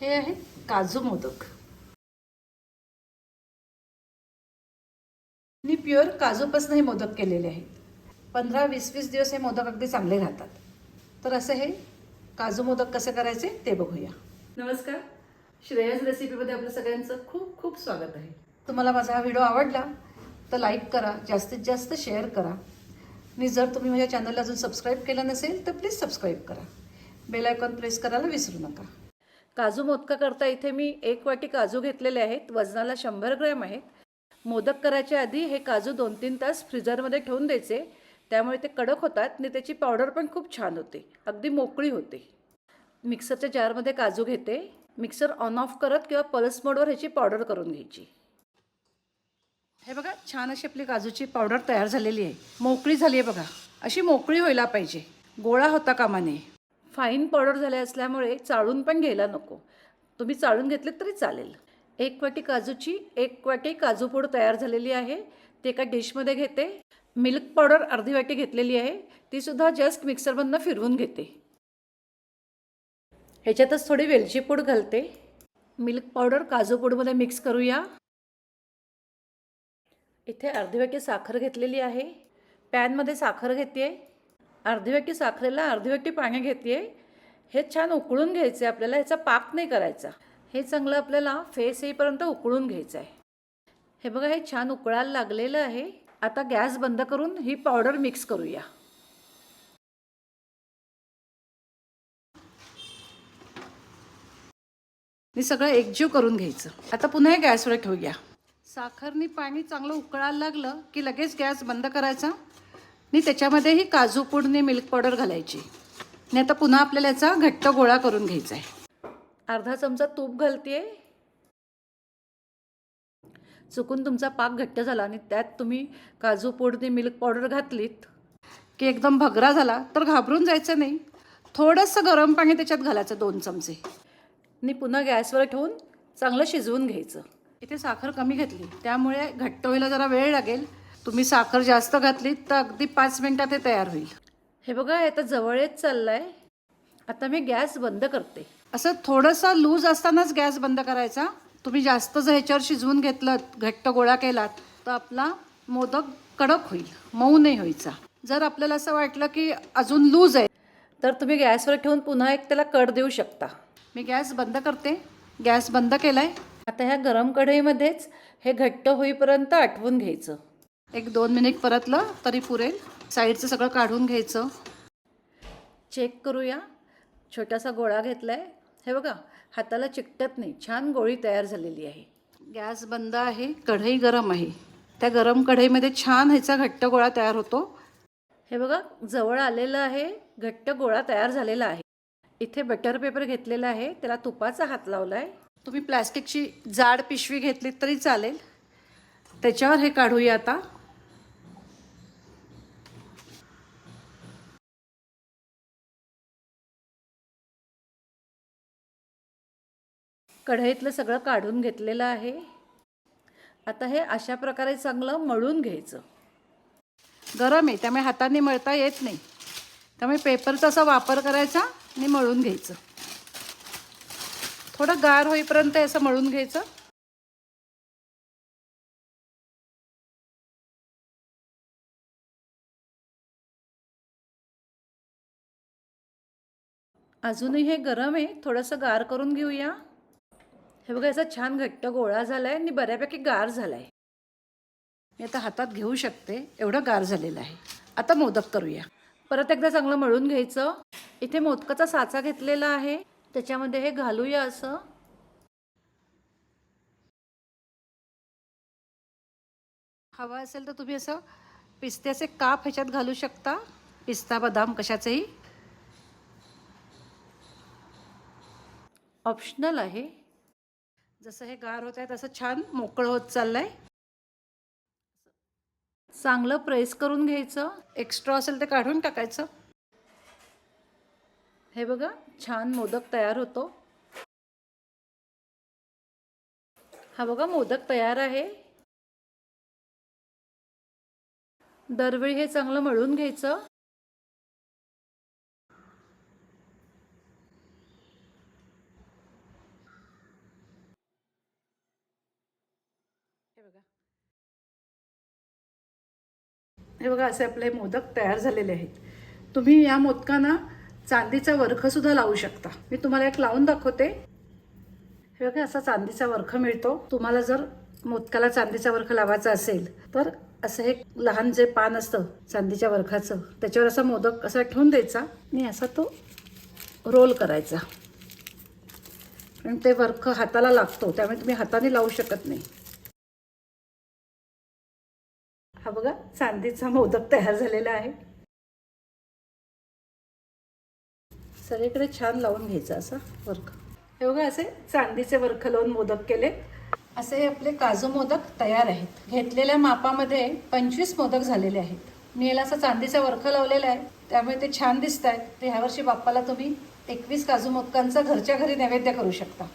हे आहे काजू मोदक. मी प्युअर काजूपासून हे मोदक केलेले आहेत. पंधरा वीस वीस दिवस हे मोदक अगदी चांगले राहतात. तर असं हे काजू मोदक कसे करायचे ते बघूया. नमस्कार. श्रेयस रेसिपीमध्ये आपलं सगळ्यांचं खूप खूप स्वागत आहे. तुम्हाला माझा हा व्हिडिओ आवडला तर लाईक करा जास्तीत जास्त शेअर करा. आणि जर तुम्ही माझ्या चॅनलला अजून सबस्क्राईब केलं नसेल तर प्लीज सबस्क्राईब करा. बेल आयकॉन प्रेस करायला विसरू नका. काजू मोदका करता इथे मी एक वाटी काजू घेतलेले आहेत. वजनाला शंभर ग्रॅम आहेत. मोदक करायच्या आधी हे काजू दोन तीन तास फ्रीजरमध्ये ठेवून द्यायचे. त्यामुळे ते कडक होतात आणि त्याची पावडर पण खूप छान होते. अगदी मोकळी होते. मिक्सरच्या जारमध्ये काजू घेते. मिक्सर ऑन ऑफ करत किंवा पल्स मोडवर ह्याची पावडर करून घ्यायची. हे बघा छान अशी आपली काजूची पावडर तयार झालेली आहे. मोकळी झाली आहे बघा. अशी मोकळी व्हायला पाहिजे. गोळा होता कामा नये फाईन पावडर झाले असल्यामुळे चाळून पण घ्यायला नको. तुम्ही चाळून घेतले तरी चालेल. एक वाटी काजूची एक वाटी काजूपूड तयार झालेली आहे. ती एका डिशमध्ये घेते. मिल्क पावडर अर्धी वाटी घेतलेली आहे. तीसुद्धा जस्ट मिक्सरमधनं फिरवून घेते. ह्याच्यातच थोडी वेलची पूड घालते. मिल्क पावडर काजू पूडमध्ये मिक्स करूया. इथे अर्धी वाटी साखर घेतलेली आहे. पॅनमध्ये साखर घेते अर्धी वाटी साखरेला अर्धी वाटी पाणी घेते हे छान उकळून घ्यायचे आपल्याला ह्याचा पाक नाही करायचा. हे चांगलं आपल्याला फेस येईपर्यंत उकळून घ्यायचं आहे हे बघा हे छान उकळायला लागलेलं आहे. आता गॅस बंद करून ही पावडर मिक्स करूया. हे सगळं एकजीव करून घ्यायचं. आता पुन्हा हे गॅसवर ठेवूया. साखरनी पाणी चांगलं उकळायला लागलं की लगेच गॅस बंद करायचा? आणि त्याच्यामध्ये ही काजू पूडने मिल्क पावडर घालायची. आणि आता पुन्हा आपल्याला याचा घट्ट गोळा करून घ्यायचा आहे अर्धा चमचा तूप घालते चुकून तुमचा पाक घट्ट झाला आणि त्यात तुम्ही काजू पूडने मिल्क पावडर घातलीत. की एकदम भगरा झाला तर घाबरून जायचं नाही. थोडंसं गरम पाणी त्याच्यात घालायचं दोन चमचे. आणि पुन्हा गॅसवर ठेवून चांगलं शिजवून घ्यायचं. इथे साखर कमी घेतली त्यामुळे घट्ट व्हायला जरा वेळ लागेल. तुम्ही साखर जास्त घातली तर अगदी पाच मिनटात हे तयार होईल. हे बघा हे तर जवळ येत चाललंय. आता मी गॅस बंद करते. असं थोडंसं लूज असतानाच गॅस बंद करायचा. तुम्ही जास्त जर ह्याच्यावर शिजवून घेतलं घट्ट गोळा केलात तर आपला मोदक कडक होईल मऊ नाही व्हायचा. जर आपल्याला असं वाटलं की अजून लूज आहे. तर तुम्ही गॅसवर ठेवून पुन्हा एक त्याला कड देऊ शकता. मी गॅस बंद करते. गॅस बंद केला आहे आता ह्या गरम कढईमध्येच हे घट्ट होईपर्यंत आटवून घ्यायचं. एक दोन मिनिट परतलं तरी पुरेल. साईडचं सगळं काढून घ्यायचं. चेक करूया. छोटासा गोळा घेतला आहे हे बघा हाताला चिकटत नाही. छान गोळी तयार झालेली आहे. गॅस बंद आहे. कढई गरम आहे. त्या गरम कढईमध्ये छान ह्याचा घट्ट गोळा तयार होतो. हे बघा जवळ आलेलं आहे. घट्ट गोळा तयार झालेला आहे. इथे बटर पेपर घेतलेला आहे. त्याला तुपाचा हात लावला आहे तुम्ही प्लॅस्टिकची जाड पिशवी घेतली तरी चालेल. त्याच्यावर हे काढूया आता. कढईतलं सगळं काढून घेतलेलं आहे. आता हे अशा प्रकारे चांगलं मळून घ्यायचं. गरम आहे त्यामुळे हाताने मळता येत नाही. त्यामुळे पेपरचा असा वापर करायचा आणि मळून घ्यायचं. थोडं गार होईपर्यंत असं मळून घ्यायचं. अजूनही हे गरम आहे थोडंसं गार करून घेऊया. हे बघा याचा छान घट्ट गोळा झाला आहे आणि बऱ्यापैकी गार झाला आहे मी आता हातात घेऊ शकते एवढं गार झालेलं आहे. आता मोदक करूया. परत एकदा चांगलं मळून घ्यायचं. इथे मोदकाचा साचा घेतलेला आहे. त्याच्यामध्ये हे घालूया असं. हवा असेल तर तुम्ही असं पिस्त्याचे काप ह्याच्यात घालू शकता. पिस्ता बदाम कशाचेही. ऑप्शनल आहे. जसं हे गार होत आहे तसं छान मोकळं होत चाललं आहे चांगलं प्रेस करून घ्यायचं. एक्स्ट्रा असेल ते काढून टाकायचं. हे बघा छान मोदक तयार होतो. हा बघा मोदक तयार आहे. दरवेळी हे चांगलं मळून घ्यायचं. हे बघा असे आपले मोदक तयार झालेले आहेत. तुम्ही या मोदकांना चांदीचा वर्खसुद्धा लावू शकता. मी तुम्हाला एक लावून दाखवते. हे बघा असा चांदीचा वर्ख मिळतो. तुम्हाला जर मोदकाला चांदीचा वर्ख लावायचा असेल तर असं एक लहान जे पान असतं चांदीच्या वर्खाचं त्याच्यावर असा मोदक असा ठेवून द्यायचा. आणि असा तो रोल करायचा. आणि ते वर्ख हाताला लागतो त्यामुळे तुम्ही हाताने लावू शकत नाही. चांदीचा मोदक तयार झालेला आहे. सगळीकडे छान लावून घ्यायचा असा वर्क हे बघा असे चांदीचे वर्क लावून मोदक केले. असे आपले काजू मोदक तयार आहेत. घेतलेल्या मापामध्ये पंचवीस मोदक झालेले आहेत. मी याला असं चांदीचा वर्ख लावलेला आहे. त्यामुळे ते छान दिसत आहेत तर ह्यावर्षी बाप्पाला तुम्ही एकवीस काजू मोदकांचा घरच्या घरी नैवेद्य करू शकता.